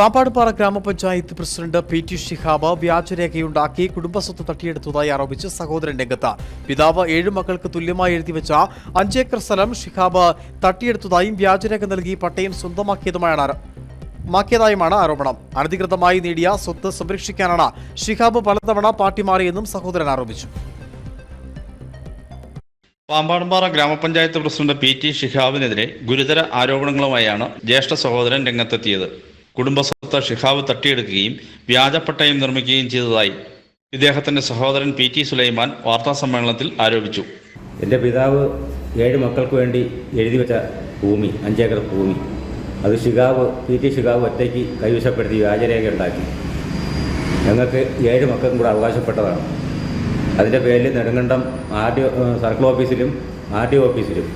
പാപ്പാടുപാറ ഗ്രാമപഞ്ചായത്ത് president P T Shihab വ്യാജരേഖയുണ്ടാക്കി കുടുംബസ്വത്ത് തട്ടിയെടുത്തതായി ആരോപിച്ച് സഹോദരൻ രംഗത്ത്. പിതാവ് ഏഴ് മക്കൾക്ക് തുല്യമായി എഴുതിവെച്ച അഞ്ചേക്കർ സ്ഥലം ഷിഹാബ് തട്ടിയെടുത്തതായും വ്യാജരേഖ നൽകി പട്ടയം സ്വന്തമാക്കിയതുമായാണ് മാക്കിയതായുമാണ് ആരോപണം. അനധികൃതമായി നേടിയ സ്വത്ത് സംരക്ഷിക്കാനാണ് ഷിഹാബ് പലതവണ പാർട്ടി മാറിയെന്നും സഹോദരൻ ആരോപിച്ചു. പാമ്പാടുംപാറ ഗ്രാമപഞ്ചായത്ത് പ്രസിഡന്റ് പി ടി ഷിഹാബിനെതിരെ ഗുരുതര ആരോപണങ്ങളുമായാണ് ജ്യേഷ്ഠ സഹോദരൻ രംഗത്തെത്തിയത്. കുടുംബസ്വത്ത് ഷിഹാബ് തട്ടിയെടുക്കുകയും വ്യാജപ്പട്ടയം നിർമ്മിക്കുകയും ചെയ്തതായി ഇദ്ദേഹത്തിന്റെ സഹോദരൻ പി ടി സുലൈമാൻ വാർത്താസമ്മേളനത്തിൽ ആരോപിച്ചു. എന്റെ പിതാവ് ഏഴ് മക്കൾക്ക് വേണ്ടി എഴുതി വെച്ച ഭൂമി അഞ്ചേക്കർ ഭൂമി. അത് ഷികാവ് പി ടി ഷികാവ് ഒറ്റയ്ക്ക് കൈവശപ്പെടുത്തി വ്യാജരേഖ ഉണ്ടാക്കി. ഞങ്ങൾക്ക് ഏഴ് മക്കൾക്കും കൂടെ അവകാശപ്പെട്ടതാണ്. അതിന്റെ പേരിൽ നെടുങ്കണ്ടം ആർ ഡി സർക്കിൾ ഓഫീസിലും ആർ ഡി ഓഫീസിലും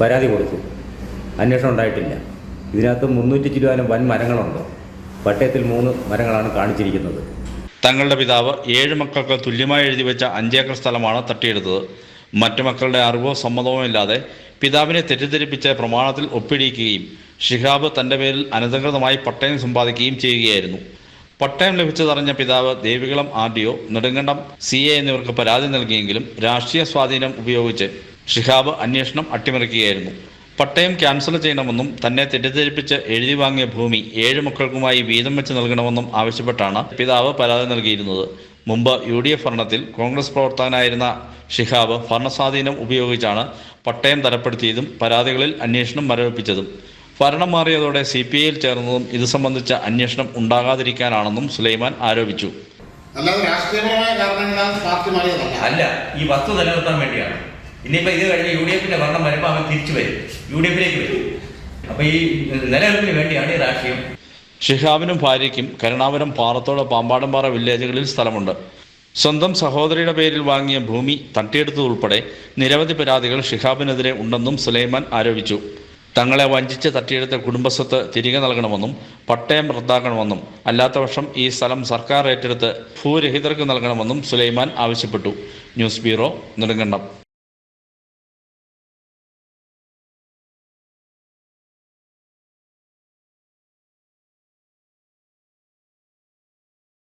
പരാതി കൊടുത്തു. അന്വേഷണം ഉണ്ടായിട്ടില്ല. ഇതിനകത്ത് മുന്നൂറ്റി ചിരുവാനും വൻ മരങ്ങളുണ്ട്. പട്ടയത്തിൽ മൂന്ന് മരങ്ങളാണ് കാണിച്ചിരിക്കുന്നത്. തങ്ങളുടെ പിതാവ് ഏഴ് മക്കൾക്ക് തുല്യമായി എഴുതി വെച്ച അഞ്ചേക്കർ സ്ഥലമാണ് തട്ടിയെടുത്തത്. മറ്റു മക്കളുടെ അറിവോ സമ്മതമോ ഇല്ലാതെ പിതാവിനെ തെറ്റിദ്ധരിപ്പിച്ച പ്രമാണത്തിൽ ഒപ്പിടിയിക്കുകയും ഷിഹാബ് തന്റെ പേരിൽ അനധികൃതമായി പട്ടയം സമ്പാദിക്കുകയും ചെയ്യുകയായിരുന്നു. പട്ടയം ലഭിച്ചതറിഞ്ഞ പിതാവ് Devikulam R D O Nedumkandam C A എന്നിവർക്ക് പരാതി നൽകിയെങ്കിലും രാഷ്ട്രീയ സ്വാധീനം ഉപയോഗിച്ച് ഷിഹാബ് അന്വേഷണം അട്ടിമറിക്കുകയായിരുന്നു. പട്ടയം ക്യാൻസൽ ചെയ്യണമെന്നും തന്നെ തെറ്റിദ്ധരിപ്പിച്ച് എഴുതി വാങ്ങിയ ഭൂമി ഏഴ് മക്കൾക്കുമായി വീതം വെച്ച് നൽകണമെന്നും ആവശ്യപ്പെട്ടാണ് പിതാവ് പരാതി നൽകിയിരുന്നത്. മുമ്പ് യു ഡി എഫ് ഭരണത്തിൽ കോൺഗ്രസ് പ്രവർത്തകനായിരുന്ന ഷിഹാബ് ഭരണസ്വാധീനം ഉപയോഗിച്ചാണ് പട്ടയം തരപ്പെടുത്തിയതും പരാതികളിൽ അന്വേഷണം മരവിപ്പിച്ചതും. ഭരണം മാറിയതോടെ സി പി ഐയിൽ ചേർന്നതും ഇത് സംബന്ധിച്ച അന്വേഷണം ഉണ്ടാകാതിരിക്കാനാണെന്നും സുലൈമാൻ ആരോപിച്ചു. അല്ലാതെ രാഷ്ട്രീയപരമായ കാരണങ്ങളാൽ പാർട്ടി മാറിയതല്ല. അല്ല ഈ വസ്തു നിലനിർത്താൻ വേണ്ടിയാണ്. ഇനിയിപ്പോ ഇത് കഴിഞ്ഞ് യു ഡി എഫിന്റെ ഭരണം വരുമ്പോൾ അവൻ തിരിച്ചു വരും. യു ഡി എഫിലേക്ക് വരും. അപ്പോൾ ഈ നിലനിൽപ്പിന് വേണ്ടിയാണ് ഈ രാഷ്ട്രീയം. ഷിഹാബിനും ഭാര്യയ്ക്കും കരുണാപുരം പാറത്തോട് പാമ്പാടംപാറ വില്ലേജുകളിൽ സ്ഥലമുണ്ട്. സ്വന്തം സഹോദരിയുടെ പേരിൽ വാങ്ങിയ ഭൂമി തട്ടിയെടുത്തതുൾപ്പെടെ നിരവധി പരാതികൾ ഷിഹാബിനെതിരെ ഉണ്ടെന്നും സുലൈമാൻ ആരോപിച്ചു. തങ്ങളെ വഞ്ചിച്ച് തട്ടിയെടുത്ത കുടുംബസ്വത്ത് തിരികെ നൽകണമെന്നും പട്ടയം റദ്ദാക്കണമെന്നും അല്ലാത്തപക്ഷം ഈ സ്ഥലം സർക്കാർ ഏറ്റെടുത്ത് ഭൂരഹിതർക്ക് നൽകണമെന്നും സുലൈമാൻ ആവശ്യപ്പെട്ടു. News bureau Nedumkandam.